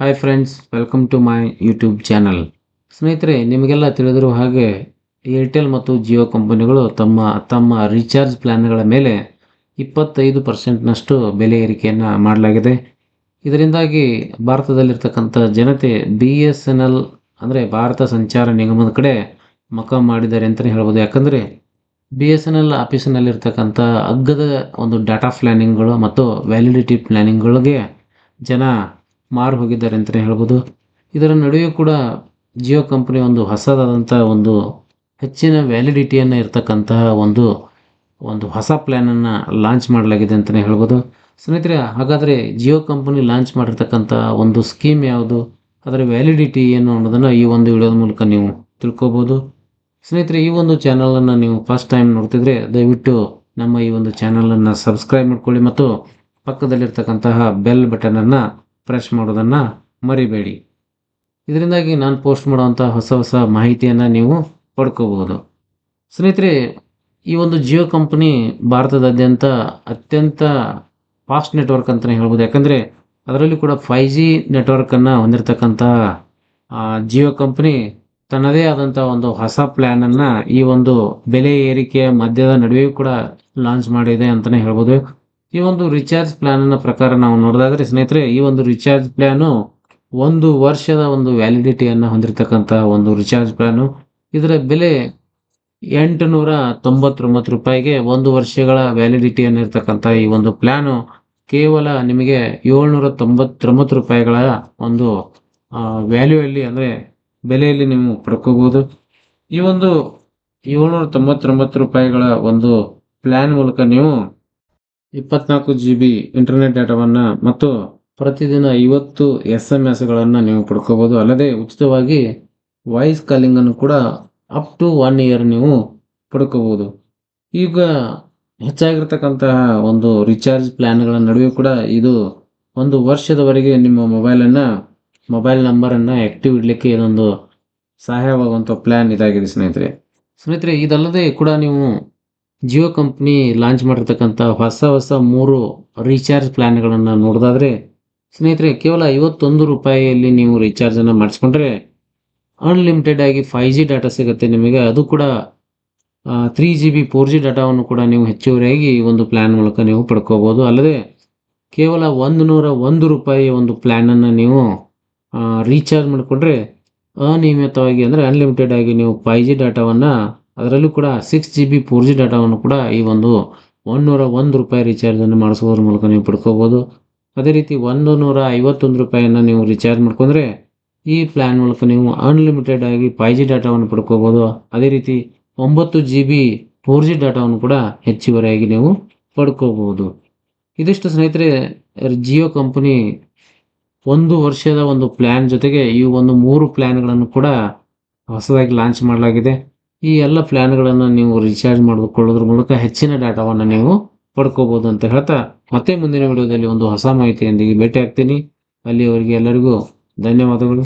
Hi friends welcome to my YouTube channel ಸ್ನೇಹಿತರೆ, ನಿಮಗೆಲ್ಲ ತಿಳಿದಿರುವ ಹಾಗೆ ಏರ್ಟೆಲ್ ಮತ್ತು ಜಿಯೋ ಕಂಪನಿಗಳು ತಮ್ಮ ತಮ್ಮ ರೀಚಾರ್ಜ್ ಪ್ಲ್ಯಾನ್ಗಳ ಮೇಲೆ ಇಪ್ಪತ್ತೈದು ಪರ್ಸೆಂಟ್ನಷ್ಟು ಬೆಲೆ ಏರಿಕೆಯನ್ನು ಮಾಡಲಾಗಿದೆ. ಇದರಿಂದಾಗಿ ಭಾರತದಲ್ಲಿರ್ತಕ್ಕಂಥ ಜನತೆ ಬಿ ಎಸ್ ಎನ್ ಎಲ್ ಅಂದರೆ ಭಾರತ ಸಂಚಾರ ನಿಗಮದ ಕಡೆ ಮಖ ಮಾಡಿದ್ದಾರೆ ಅಂತಲೇ ಹೇಳ್ಬೋದು. ಯಾಕಂದರೆ ಬಿ ಎಸ್ ಎನ್ ಎಲ್ ಆಫೀಸಿನಲ್ಲಿರ್ತಕ್ಕಂಥ ಅಗ್ಗದ ಒಂದು ಡಾಟಾ ಪ್ಲ್ಯಾನಿಂಗ್ಗಳು ಮತ್ತು ವ್ಯಾಲಿಡಿಟಿ ಪ್ಲ್ಯಾನಿಂಗ್ಗಳಿಗೆ ಜನ ಮಾರು ಹೋಗಿದ್ದಾರೆ ಅಂತಲೇ ಹೇಳ್ಬೋದು. ಇದರ ನಡುವೆಯೂ ಕೂಡ ಜಿಯೋ ಕಂಪ್ನಿ ಒಂದು ಹೊಸದಾದಂಥ ಒಂದು ಹೆಚ್ಚಿನ ವ್ಯಾಲಿಡಿಟಿಯನ್ನು ಇರತಕ್ಕಂತಹ ಒಂದು ಒಂದು ಹೊಸ ಪ್ಲ್ಯಾನನ್ನು ಲಾಂಚ್ ಮಾಡಲಾಗಿದೆ ಅಂತಲೇ ಹೇಳ್ಬೋದು. ಸ್ನೇಹಿತರೆ, ಹಾಗಾದರೆ ಜಿಯೋ ಕಂಪನಿ ಲಾಂಚ್ ಮಾಡಿರ್ತಕ್ಕಂಥ ಒಂದು ಸ್ಕೀಮ್ ಯಾವುದು? ಅದರ ವ್ಯಾಲಿಡಿಟಿ ಏನು ಅನ್ನೋದನ್ನು ಈ ಒಂದು ವಿಡಿಯೋದ ಮೂಲಕ ನೀವು ತಿಳ್ಕೊಬೋದು. ಸ್ನೇಹಿತರೆ, ಈ ಒಂದು ಚಾನಲನ್ನು ನೀವು ಫಸ್ಟ್ ಟೈಮ್ ನೋಡ್ತಿದ್ರೆ ದಯವಿಟ್ಟು ನಮ್ಮ ಈ ಒಂದು ಚಾನಲನ್ನು ಸಬ್ಸ್ಕ್ರೈಬ್ ಮಾಡ್ಕೊಳ್ಳಿ ಮತ್ತು ಪಕ್ಕದಲ್ಲಿರ್ತಕ್ಕಂತಹ ಬೆಲ್ ಬಟನನ್ನು ಪ್ರೆಸ್ ಮಾಡೋದನ್ನು ಮರಿಬೇಡಿ. ಇದರಿಂದಾಗಿ ನಾನು ಪೋಸ್ಟ್ ಮಾಡುವಂಥ ಹೊಸ ಹೊಸ ಮಾಹಿತಿಯನ್ನು ನೀವು ಪಡ್ಕೋಬಹುದು. ಸ್ನೇಹಿತರೆ, ಈ ಒಂದು ಜಿಯೋ ಕಂಪ್ನಿ ಭಾರತದಾದ್ಯಂತ ಅತ್ಯಂತ ಫಾಸ್ಟ್ ನೆಟ್ವರ್ಕ್ ಅಂತಲೇ ಹೇಳ್ಬೋದು. ಯಾಕಂದರೆ ಅದರಲ್ಲಿ ಕೂಡ ಫೈ ಜಿ ನೆಟ್ವರ್ಕನ್ನು ಹೊಂದಿರತಕ್ಕಂಥ ಜಿಯೋ ಕಂಪ್ನಿ ತನ್ನದೇ ಆದಂಥ ಒಂದು ಹೊಸ ಪ್ಲ್ಯಾನನ್ನು ಈ ಒಂದು ಬೆಲೆ ಏರಿಕೆಯ ಮಧ್ಯದ ನಡುವೆಯೂ ಕೂಡ ಲಾಂಚ್ ಮಾಡಿದೆ ಅಂತಲೇ ಹೇಳ್ಬೋದು. ಈ ಒಂದು ರಿಚಾರ್ಜ್ ಪ್ಲ್ಯಾನ್ನ ಪ್ರಕಾರ ನಾವು ನೋಡಿದಾದ್ರೆ ಸ್ನೇಹಿತರೆ, ಈ ಒಂದು ರಿಚಾರ್ಜ್ ಪ್ಲ್ಯಾನು ಒಂದು ವರ್ಷದ ಒಂದು ವ್ಯಾಲಿಡಿಟಿಯನ್ನು ಹೊಂದಿರತಕ್ಕಂತಹ ಒಂದು ರಿಚಾರ್ಜ್ ಪ್ಲ್ಯಾನು ಇದರ ಬೆಲೆ ಎಂಟು ನೂರ ತೊಂಬತ್ತೊಂಬತ್ತು ರೂಪಾಯಿಗೆ ಒಂದು ವರ್ಷಗಳ ವ್ಯಾಲಿಡಿಟಿಯನ್ನು ಇರ್ತಕ್ಕಂಥ ಈ ಒಂದು ಪ್ಲ್ಯಾನು ಕೇವಲ ನಿಮಗೆ ಏಳ್ನೂರ ತೊಂಬತ್ತೊಂಬತ್ತು ರೂಪಾಯಿಗಳ ಒಂದು ವ್ಯಾಲ್ಯೂಯಲ್ಲಿ ಅಂದರೆ ಬೆಲೆಯಲ್ಲಿ ನೀವು ಪಡ್ಕೋಬಹುದು. ಈ ಒಂದು ಏಳ್ನೂರ ತೊಂಬತ್ತೊಂಬತ್ತು ರೂಪಾಯಿಗಳ ಒಂದು ಪ್ಲ್ಯಾನ್ ಮೂಲಕ ನೀವು ಇಪ್ಪತ್ನಾಲ್ಕು ಜಿ ಬಿ ಇಂಟರ್ನೆಟ್ ಡಾಟಾವನ್ನು ಮತ್ತು ಪ್ರತಿದಿನ ಐವತ್ತು ಎಸ್ ಎಂ ಎಸ್ಗಳನ್ನು ನೀವು ಪಡ್ಕೋಬೋದು. ಅಲ್ಲದೆ ಉಚಿತವಾಗಿ ವಾಯ್ಸ್ ಕಾಲಿಂಗನ್ನು ಕೂಡ ಅಪ್ ಟು ಒನ್ ಇಯರ್ ನೀವು ಪಡ್ಕೋಬೋದು. ಈಗ ಹೆಚ್ಚಾಗಿರ್ತಕ್ಕಂತಹ ಒಂದು ರಿಚಾರ್ಜ್ ಪ್ಲ್ಯಾನ್ಗಳ ನಡುವೆ ಕೂಡ ಇದು ಒಂದು ವರ್ಷದವರೆಗೆ ನಿಮ್ಮ ಮೊಬೈಲನ್ನು ಮೊಬೈಲ್ ನಂಬರನ್ನು ಆ್ಯಕ್ಟಿವ್ ಇಡಲಿಕ್ಕೆ ಇದೊಂದು ಸಹಾಯವಾಗುವಂಥ ಪ್ಲ್ಯಾನ್ ಇದಾಗಿದೆ ಸ್ನೇಹಿತರೆ. ಸ್ನೇಹಿತರೆ, ಇದಲ್ಲದೆ ಕೂಡ ನೀವು ಜಿಯೋ ಕಂಪ್ನಿ ಲಾಂಚ್ ಮಾಡಿರ್ತಕ್ಕಂಥ ಹೊಸ ಹೊಸ ಮೂರು ರೀಚಾರ್ಜ್ ಪ್ಲ್ಯಾನ್ಗಳನ್ನು ನೋಡೋದಾದರೆ, ಸ್ನೇಹಿತರೆ, ಕೇವಲ ಐವತ್ತೊಂದು ರೂಪಾಯಿಯಲ್ಲಿ ನೀವು ರೀಚಾರ್ಜನ್ನು ಮಾಡಿಸ್ಕೊಂಡ್ರೆ ಅನ್ಲಿಮಿಟೆಡ್ ಆಗಿ ಫೈ ಜಿ ಡಾಟಾ ಸಿಗುತ್ತೆ ನಿಮಗೆ. ಅದು ಕೂಡ three G B four G ಡಾಟಾವನ್ನು ಕೂಡ ನೀವು ಹೆಚ್ಚುವರಿಯಾಗಿ ಈ ಒಂದು ಪ್ಲ್ಯಾನ್ ಮೂಲಕ ನೀವು ಪಡ್ಕೋಬೋದು. ಅಲ್ಲದೆ, ಕೇವಲ ಒಂದು ನೂರ ಒಂದು ರೂಪಾಯಿ ಒಂದು ಪ್ಲ್ಯಾನನ್ನು ನೀವು ರೀಚಾರ್ಜ್ ಮಾಡಿಕೊಂಡ್ರೆ ಅನಿಯಮಿತವಾಗಿ ಅಂದರೆ ಅನ್ಲಿಮಿಟೆಡ್ ಆಗಿ ನೀವು ಫೈ ಜಿ ಡಾಟಾವನ್ನು ಅದರಲ್ಲೂ ಕೂಡ six G B four G ಡಾಟಾವನ್ನು ಕೂಡ ಈ ಒಂದು ಒಂದುನೂರ ಒಂದು ರೂಪಾಯಿ ರೀಚಾರ್ಜನ್ನು ಮಾಡಿಸೋದ್ರ ಮೂಲಕ ನೀವು ಪಡ್ಕೋಬೋದು. ಅದೇ ರೀತಿ ಒಂದು ನೂರ ಐವತ್ತೊಂದು ರೂಪಾಯಿಯನ್ನು ನೀವು ರೀಚಾರ್ಜ್ ಮಾಡ್ಕೊಂಡ್ರೆ ಈ ಪ್ಲ್ಯಾನ್ ಮೂಲಕ ನೀವು ಅನ್ಲಿಮಿಟೆಡ್ ಆಗಿ ಫೈ ಜಿ ಡಾಟಾವನ್ನು ಪಡ್ಕೋಬೋದು. ಅದೇ ರೀತಿ ಒಂಬತ್ತು ಜಿ ಬಿ ಫೋರ್ ಜಿ ಡಾಟಾವನ್ನು ಕೂಡ ಹೆಚ್ಚುವರಿಯಾಗಿ ನೀವು ಪಡ್ಕೋಬೋದು. ಇದಿಷ್ಟು ಸ್ನೇಹಿತರೆ ಜಿಯೋ ಕಂಪನಿ ಒಂದು ವರ್ಷದ ಒಂದು ಪ್ಲ್ಯಾನ್ ಜೊತೆಗೆ ಈ ಒಂದು ಮೂರು ಪ್ಲ್ಯಾನ್ಗಳನ್ನು ಕೂಡ ಹೊಸದಾಗಿ ಲಾಂಚ್ ಮಾಡಲಾಗಿದೆ. ಈ ಎಲ್ಲ ಪ್ಲ್ಯಾನ್ಗಳನ್ನು ನೀವು ರೀಚಾರ್ಜ್ ಮಾಡಿಕೊಳ್ಳೋದ್ರ ಮೂಲಕ ಹೆಚ್ಚಿನ ಡಾಟಾವನ್ನು ನೀವು ಪಡ್ಕೋಬೋದು ಅಂತ ಹೇಳ್ತಾ ಮತ್ತೆ ಮುಂದಿನ ವಿಡಿಯೋದಲ್ಲಿ ಒಂದು ಹೊಸ ಮಾಹಿತಿಯೊಂದಿಗೆ ಭೇಟಿ ಆಗ್ತೀನಿ ಅಲ್ಲಿಯವರೆಗೆ ಎಲ್ಲರಿಗೂ ಧನ್ಯವಾದಗಳು.